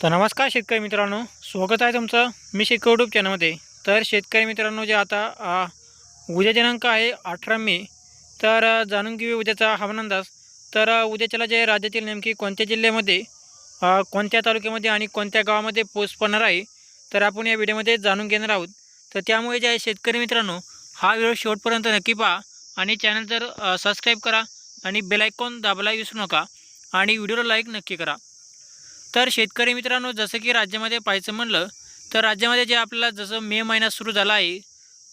तर नमस्कार शेतकरी मित्रांनो स्वागत आहे तुमचं मी शेतकरी युट्यूब चॅनलमध्ये तर शेतकरी मित्रांनो जे आता उद्या दिनांक आहे अठरा मे तर जाणून घेऊ उद्याचा हवामान अंदाज. तर उद्याच्याला जे राज्यातील नेमकी कोणत्या जिल्ह्यामध्ये कोणत्या तालुक्यामध्ये आणि कोणत्या गावामध्ये पाऊस पडणार आहे तर आपण या व्हिडिओमध्ये जाणून घेणार आहोत. तर त्यामुळे जे आहे शेतकरी मित्रांनो हा व्हिडिओ शेवटपर्यंत नक्की पहा आणि चॅनल जर सबस्क्राईब करा आणि बेलायकॉन दाबायला विसरू नका आणि व्हिडिओला लाईक नक्की करा. तर शेतकरी मित्रांनो जसं की राज्यामध्ये पाहायचं म्हणलं तर राज्यामध्ये जे आपल्याला जसं मे महिना सुरू झाला आहे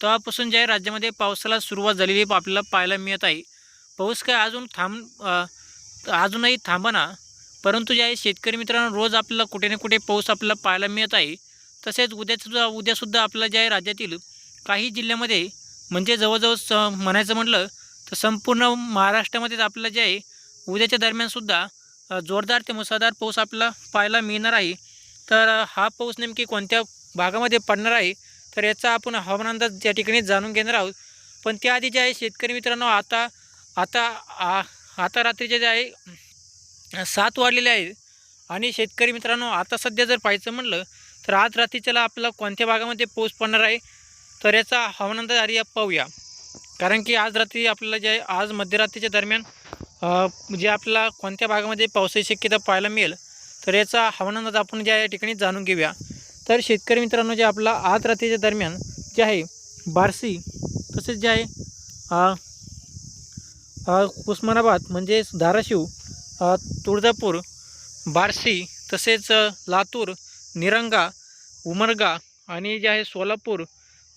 तेव्हापासून जे आहे राज्यामध्ये पावसाला सुरुवात झालेली आपल्याला पाहायला मिळत आहे. पाऊस काय अजून थांब अजूनही थांबना परंतु जे आहे शेतकरी मित्रांनो रोज आपल्याला कुठे ना कुठे पाऊस आपल्याला पाहायला मिळत आहे. तसेच उद्यासुद्धा उद्यासुद्धा आपल्या जे आहे राज्यातील काही जिल्ह्यामध्ये म्हणजे जवळजवळ स म्हणायचं म्हटलं तर संपूर्ण महाराष्ट्रामध्येच आपल्याला जे आहे उद्याच्या दरम्यानसुद्धा जोरदार ते मुसळधार पाऊस आपला पाहायला मिळणार आहे. तर हा पाऊस नेमकी कोणत्या भागामध्ये पडणार आहे? तर याचा आपण हवामान अंदाज या ठिकाणी जाणून घेणार आहोत. पण त्याआधी जे आहे शेतकरी मित्रांनो आता आता आ- आता रात्रीचे जे आहे सात वाढलेले आहे आणि शेतकरी मित्रांनो आता सध्या जर पाहायचं म्हणलं तर आज रात्रीच्याला आपला कोणत्या भागामध्ये पाऊस पडणार आहे? तर याचा हवामान अंदाज आधी पाहूया. कारण की आज रात्री आपल्याला जे आहे आज मध्यरात्रीच्या दरम्यान म्हणजे जे आपल्याला कोणत्या भागामध्ये पावसाची शक्यता पाहायला मिळेल तर याचा हवामान आपण ज्या या ठिकाणी जाणून घेऊया. तर शेतकरी मित्रांनो जे आपला आज रात्रीच्या दरम्यान जे आहे बार्शी तसेच जे आहे उस्मानाबाद म्हणजेच धाराशिव तुळजापूर बार्शी तसेच लातूर निरंगा उमरगा आणि जे आहे सोलापूर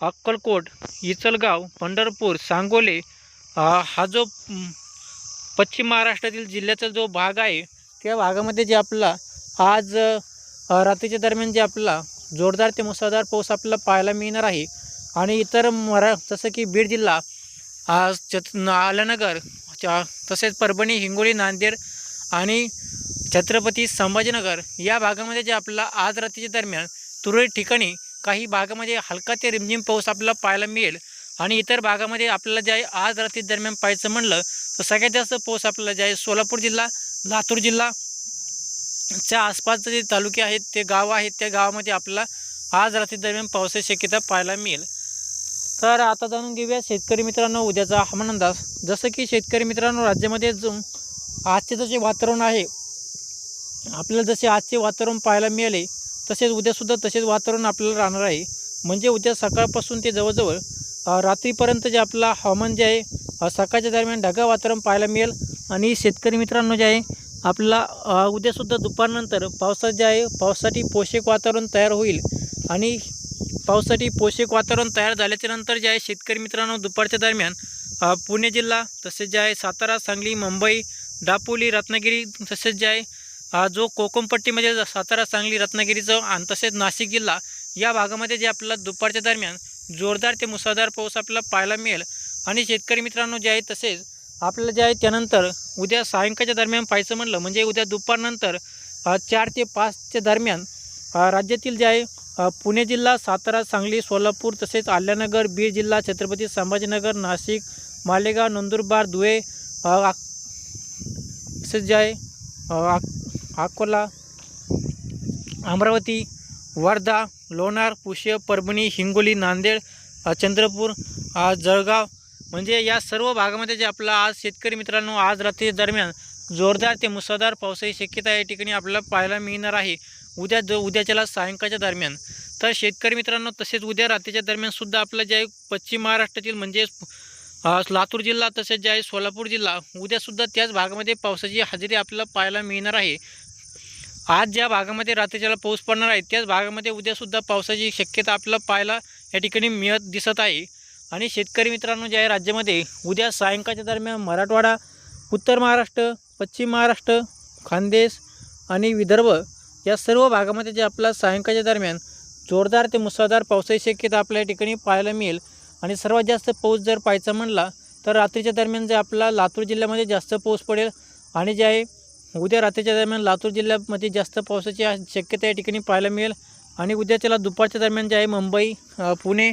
अक्कलकोट इचलगाव पंढरपूर सांगोले हा जो पश्चिम महाराष्ट्रातील जिल्ह्याचा जो भाग आहे त्या भागामध्ये जे आपला आज रात्रीच्या दरम्यान जे आपला जोरदार ते मुसळधार पाऊस आपल्याला पाहायला मिळणार आहे. आणि इतर मरा जसं की बीड जिल्हा आज चत आलनगर तसेच परभणी हिंगोली नांदेड आणि छत्रपती संभाजीनगर या भागामध्ये जे आपला आज रात्रीच्या दरम्यान तुरळक ठिकाणी काही भागामध्ये हलका ते रिमझिम पाऊस आपल्याला पाहायला मिळेल. आणि इतर भागामध्ये आपल्याला जे आहे आज रात्री दरम्यान पाहायचं म्हणलं तर सगळ्यात जास्त पाऊस आपल्याला जे आहे सोलापूर जिल्हा लातूर जिल्हा च्या आसपासचे जे तालुके आहेत ते गावं आहेत त्या गावामध्ये आपल्याला आज रात्री दरम्यान पावसाची शक्यता पाहायला मिळेल. तर आता जाणून घेऊया शेतकरी मित्रांनो उद्याचा हवामान अंदाज जसं की शेतकरी मित्रांनो राज्यामध्ये जो आजचे जसे वातावरण आहे आपल्याला जसे आजचे वातावरण पाहायला मिळाले तसेच उद्यासुद्धा तसेच वातावरण आपल्याला राहणार आहे. म्हणजे उद्या सकाळपासून ते जवळजवळ रात्रीपर्यंत जे आपला हवामान जे आहे सकाळच्या दरम्यान ढगाळ वातावरण पाहायला मिळेल. आणि शेतकरी मित्रांनो जे आहे आपला उद्यासुद्धा दुपारनंतर पावसात जे आहे पावसासाठी पोषक वातावरण तयार होईल. आणि पावसासाठी पोषक वातावरण तयार झाल्याच्यानंतर जे आहे शेतकरी मित्रांनो दुपारच्या दरम्यान पुणे जिल्हा तसेच जे आहे सातारा सांगली मुंबई दापोली रत्नागिरी तसेच जे आहे जो कोकमपट्टीमध्ये म्हणजे सातारा सांगली रत्नागिरीचं आणि तसेच नाशिक जिल्हा या भागामध्ये जे आपल्याला दुपारच्या दरम्यान जोरदार ते मुसळधार पाऊस आपल्याला पाहायला मिळेल. आणि शेतकरी मित्रांनो जे आहे तसेच आपल्याला जे आहे त्यानंतर उद्या सायंकाळच्या दरम्यान पाहायचं म्हणलं म्हणजे उद्या दुपारनंतर चार ते पाचच्या दरम्यान राज्यातील जे आहे पुणे जिल्हा सातारा सांगली सोलापूर तसेच आल्यानगर बीड जिल्हा छत्रपती संभाजीनगर नाशिक मालेगाव नंदुरबार धुळे तसेच जे आहे अकोला अमरावती वर्धा लोणार पुष्य परभणी हिंगोली नांदेड चंद्रपूर जळगाव. म्हणजे या सर्व भागामध्ये जे आपला आज शेतकरी मित्रांनो आज रात्री दरम्यान जोरदार ते मुसळधार पावसाची शक्यता या ठिकाणी आपल्याला पाहायला मिळणार आहे. उद्या ज उद्याच्याला सायंकाळच्या दरम्यान. तर शेतकरी मित्रांनो तसेच उद्या रात्रीच्या दरम्यानसुद्धा आपलं जे आहे पश्चिम महाराष्ट्रातील म्हणजे लातूर जिल्हा तसेच जे आहे सोलापूर जिल्हा उद्यासुद्धा त्याच भागामध्ये पावसाची हजेरी आपल्याला पाहायला मिळणार आहे. आज ज्या भागामध्ये रात्रीच्याला पाऊस पडणार आहे त्याच भागामध्ये उद्यासुद्धा पावसाची शक्यता आपल्याला पाहायला या ठिकाणी मिळत दिसत आहे. आणि शेतकरी मित्रांनो जे आहे राज्यामध्ये उद्या सायंकाळच्या दरम्यान मराठवाडा उत्तर महाराष्ट्र पश्चिम महाराष्ट्र खानदेश आणि विदर्भ या सर्व भागामध्ये जे आपला सायंकाळच्या दरम्यान जोरदार ते मुसळधार पावसाची शक्यता आपल्या या ठिकाणी पाहायला मिळेल. आणि सर्वात जास्त पाऊस जर पाहायचा म्हणला तर रात्रीच्या दरम्यान जे आपला लातूर जिल्ह्यामध्ये जास्त पाऊस पडेल. आणि जे आहे उद्या रात्रीच्या दरम्यान लातूर जिल्ह्यामध्ये जास्त पावसाची शक्यता या ठिकाणी पाहायला मिळेल. आणि उद्याच्याला दुपारच्या दरम्यान जे आहे मुंबई पुणे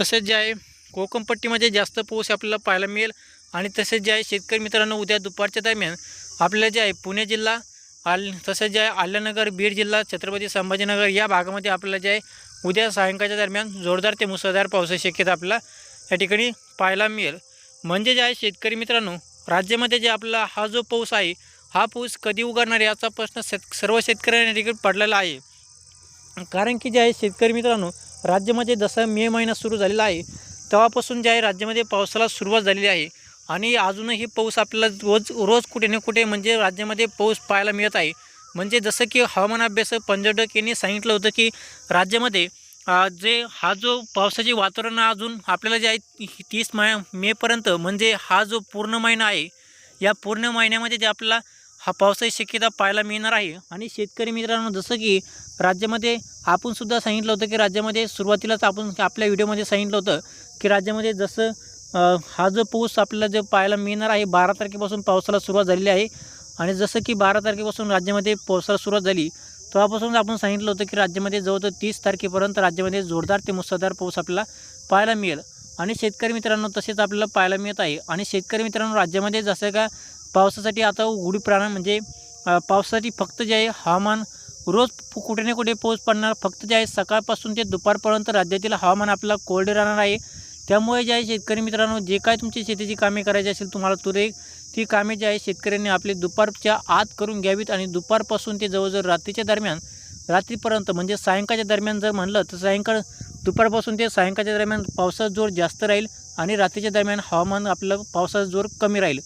तसेच जे आहे कोकणपट्टीमध्ये जास्त पाऊस आपल्याला पाहायला मिळेल. आणि तसेच जे आहे शेतकरी मित्रांनो उद्या दुपारच्या दरम्यान आपल्याला जे आहे पुणे जिल्हा आल तसेच जे आहे आल्यानगर बीड जिल्हा छत्रपती संभाजीनगर या भागामध्ये आपल्याला जे आहे उद्या सायंकाळच्या दरम्यान जोरदार ते मुसळधार पावसाची शक्यता आपल्याला या ठिकाणी पाहायला मिळेल. म्हणजे जे आहे शेतकरी मित्रांनो राज्यामध्ये जे आपला हा जो पाऊस आहे हा पाऊस कधी उघडणार याचा प्रश्न शेत सर्व शेतकऱ्यांना या पडलेला आहे. कारण की जे आहे शेतकरी मित्रांनो राज्यामध्ये जसं मे महिना सुरू झालेला आहे तेव्हापासून जे आहे राज्यामध्ये पावसाला सुरुवात झालेली आहे. आणि अजूनही पाऊस आपल्याला रोज रोज कुठे ना कुठे म्हणजे राज्यामध्ये पाऊस पाहायला मिळत आहे. म्हणजे जसं की हवामान अभ्यास पंजडक यांनी सांगितलं होतं की राज्यामध्ये जे हा जो पावसाचे वातावरण अजून आपल्याला जे आहे तीस मा मेपर्यंत म्हणजे हा जो पूर्ण महिना आहे या पूर्ण महिन्यामध्ये जे आपल्याला हा पावसाची शक्यता पाहायला मिळणार आहे. आणि शेतकरी मित्रांनो जसं की राज्यामध्ये आपणसुद्धा सांगितलं होतं की राज्यामध्ये सुरुवातीलाच आपण आपल्या व्हिडिओमध्ये सांगितलं होतं की राज्यामध्ये जसं हा जो पाऊस आपल्याला जे पाहायला मिळणार आहे बारा तारखेपासून पावसाला सुरुवात झालेली आहे. आणि जसं की बारा तारखेपासून राज्यामध्ये पावसाला सुरुवात झाली तेव्हापासून आपण सांगितलं होतं की राज्यामध्ये जवळजवळ तीस तारखेपर्यंत राज्यामध्ये जोरदार ते मुसळधार पाऊस आपल्याला पाहायला मिळेल. आणि शेतकरी मित्रांनो तसेच आपल्याला पाहायला मिळत आहे. आणि शेतकरी मित्रांनो राज्यामध्ये जसं का पावसासाठी आता उघडी प्राण म्हणजे पावसासाठी फक्त जे आहे हवामान रोज कुठे ना कुठे पाऊस पडणार. फक्त जे आहे सकाळपासून ते दुपारपर्यंत राज्यातील हवामान आपल्याला कोरडे राहणार आहे. त्यामुळे जे आहे शेतकरी मित्रांनो जे काय तुमची शेतीची कामे करायची असेल तुम्हाला तुरे ती कामे जी आहे शेतकऱ्यांनी आपली दुपारच्या आत करून घ्यावीत आणि दुपारपासून ते जवळजवळ रात्रीच्या दरम्यान रात्रीपर्यंत म्हणजे सायंकाळच्या दरम्यान जर म्हणलं तर सायंकाळ दुपारपासून ते सायंकाळच्या दरम्यान पावसाचा जोर जास्त राहील आणि रात्रीच्या दरम्यान हवामान आपलं पावसाचा जोर कमी राहील.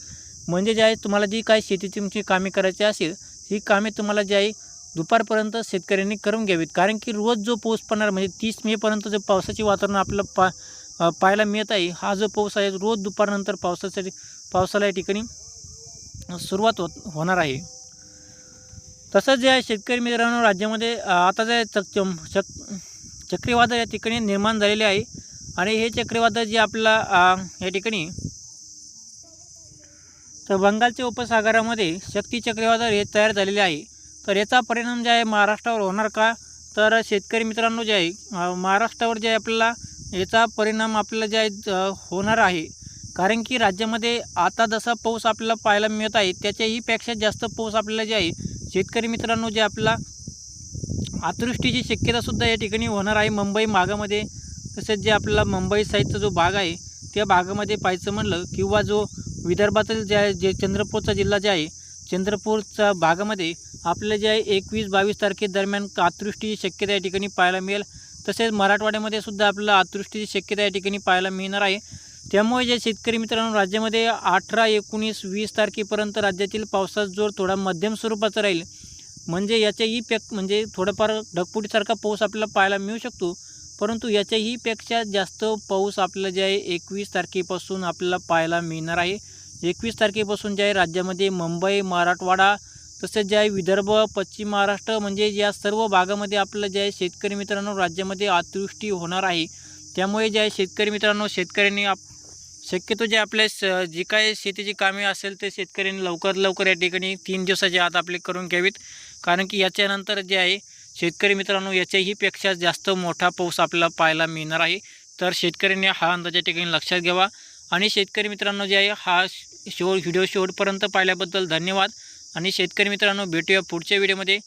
म्हणजे जे आहे तुम्हाला जी काय शेतीची तुमची कामे करायची असेल ही कामे तुम्हाला जी आहे दुपारपर्यंत शेतकऱ्यांनी करून घ्यावीत. कारण की रोज जो पाऊस पडणार म्हणजे तीस मेपर्यंत जो पावसाचे वातावरण आपलं पा पाहायला मिळत आहे. हा जो पाऊस आहे रोज दुपारनंतर पावसासाठी पावसाला या ठिकाणी सुरुवात होत होणार आहे. तसंच जे आहे शेतकरी मित्रांनो राज्यामध्ये आता जे चक चम- चक चक्रीवादळ या ठिकाणी निर्माण झालेले आहे. आणि हे चक्रीवादळ जे आपल्याला या ठिकाणी तर बंगालच्या उपसागरामध्ये शक्ती चक्रीवादळ हे तयार झालेले आहे. तर याचा परिणाम जे आहे महाराष्ट्रावर होणार का? तर शेतकरी मित्रांनो जे आहे महाराष्ट्रावर जे आपल्याला याचा परिणाम आपल्याला जे आहे होणार आहे. कारण की राज्यामध्ये आता जसा पाऊस आपल्याला पाहायला मिळत आहे त्याच्याही पेक्षा जास्त पाऊस आपल्याला जे आहे शेतकरी मित्रांनो जे आपला अतिवृष्टीची शक्यतासुद्धा या ठिकाणी होणार आहे. मुंबई भागामध्ये तसेच जे आपला मुंबई साईडचा जो भाग आहे त्या भागामध्ये पाहायचं म्हणलं किंवा जो विदर्भातील जे आहे जे चंद्रपूरचा जिल्हा जे आहे चंद्रपूरच्या भागामध्ये आपलं जे आहे एकवीस बावीस तारखेदरम्यान अतिवृष्टीची शक्यता या ठिकाणी पाहायला मिळेल. तसेच मराठवाड्यामध्ये सुद्धा आपल्याला अतिवृष्टीची शक्यता या ठिकाणी पाहायला मिळणार आहे. त्यामुळे जे शेतकरी मित्रांनो राज्यामध्ये अठरा एकोणीस वीस तारखेपर्यंत राज्यातील पावसाचा जोर थोडा मध्यम स्वरूपाचा राहील. म्हणजे याच्याही पेक म्हणजे थोडंफार ढगफुटीसारखा पाऊस आपल्याला पाहायला मिळू शकतो. परंतु याच्याही पेक्षा जास्त पाऊस आपल्याला जे आहे एकवीस तारखेपासून आपल्याला पाहायला मिळणार आहे. एकवीस तारखेपासून जे आहे राज्यामध्ये मुंबई मराठवाडा तसेच जे आहे विदर्भ पश्चिम महाराष्ट्र म्हणजे या सर्व भागामध्ये आपलं जे आहे शेतकरी मित्रांनो राज्यामध्ये अतिवृष्टी होणार आहे. त्यामुळे जे आहे शेतकरी मित्रांनो शेतकऱ्यांनी आप शक्यतो जे आपल्या स जी काय शेतीची कामे असेल ते शेतकऱ्यांनी लवकर लवकर या ठिकाणी तीन दिवसाच्या आत आपले करून घ्यावीत. कारण की याच्यानंतर जे आहे शेतकरी मित्रांनो याच्याही पेक्षा जास्त मोठा पाऊस आपल्याला पाहायला मिळणार आहे. तर शेतकऱ्यांनी हा अंदाज या ठिकाणी लक्षात घ्यावा. आणि शेतकरी मित्रांनो जे आहे हा शेवट व्हिडिओ शेवटपर्यंत पाहिल्याबद्दल धन्यवाद. आणि शेतकरी मित्रांनो भेटूया पुढच्या व्हिडिओमध्ये.